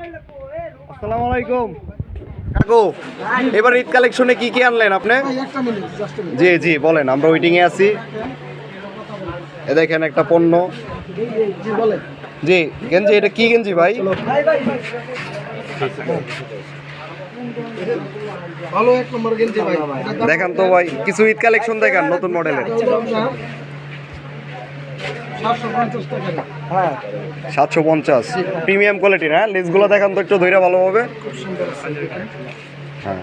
আসসালামু আলাইকুম। কাকু এবার ঈদ কালেকশনে কি কি আনলেন আপনি? জি জি বলেন আমরা ওয়েটিং এ আছি। এ দেখেন একটা পণ্য। জি গেঞ্জি এটা কি গেঞ্জি ভাই? ভালো এক নম্বর গেঞ্জি ভাই। দেখান তো ভাই কিছু ঈদ কালেকশন দেখান নতুন মডেলের। সাতশো পঞ্চাশ। প্রিমিয়াম কোয়ালিটির দেখান তো একটু হ্যাঁ।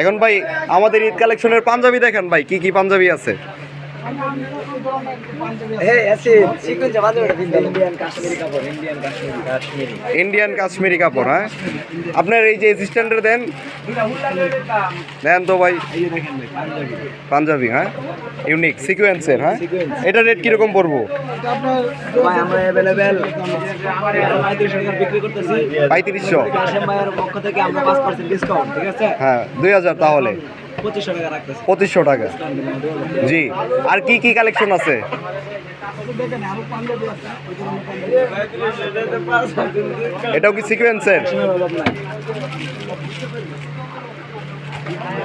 এখন ভাই, আমাদের ঈদ কালেকশনের পাঞ্জাবি দেখেন ভাই, কি কি পাঞ্জাবি আছে? ইন্ডিয়ান কাশ্মীরি কাপড় হ্যাঁ? আপনার এই যে অ্যাসিস্ট্যান্টের দেন দেন তো ভাই। পাঞ্জাবি হ্যাঁ? ইউনিক সিকোয়েন্সের হ্যাঁ? এটা রেট কীরকম পড়ব? পঁয়ত্রিশশো। হ্যাঁ দুই হাজার তাহলে। পঁচিশশো টাকা জি। আর কি কি কালেকশন আছে? এটাও কি সিকোয়েন্সের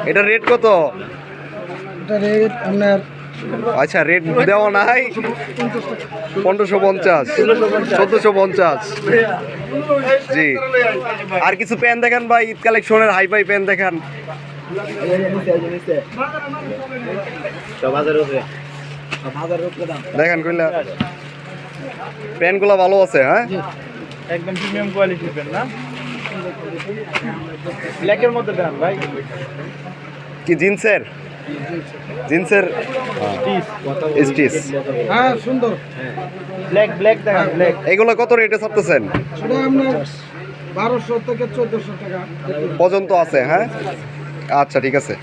এটা রেট কত? এটা রেট আপনার আচ্ছা রেট দেওয়া নাই। পনেরোশো পঞ্চাশ। চোদ্দোশো পঞ্চাশ। জি। আর কিছু প্যান দেখান ভাই ঈদ কালেকশনের হাই ফাই প্যান দেখান। দেখেন কইলা প্যানগুলো ভালো আছে হ্যাঁ? একদম প্রিমিয়াম কোয়ালিটির পেন না? ব্ল্যাকের মধ্যে দেন ভাই। কি জিন্সের? জিন্সের স্টিচ। হ্যাঁ সুন্দর। ব্ল্যাক ব্ল্যাক দেখান ব্ল্যাক এগুলো কত রেটে ছাড়তেছেন? বারোশো থেকে চোদ্দোশো টাকা। পর্যন্ত আছে হ্যাঁ? আচ্ছা ঠিক আছে।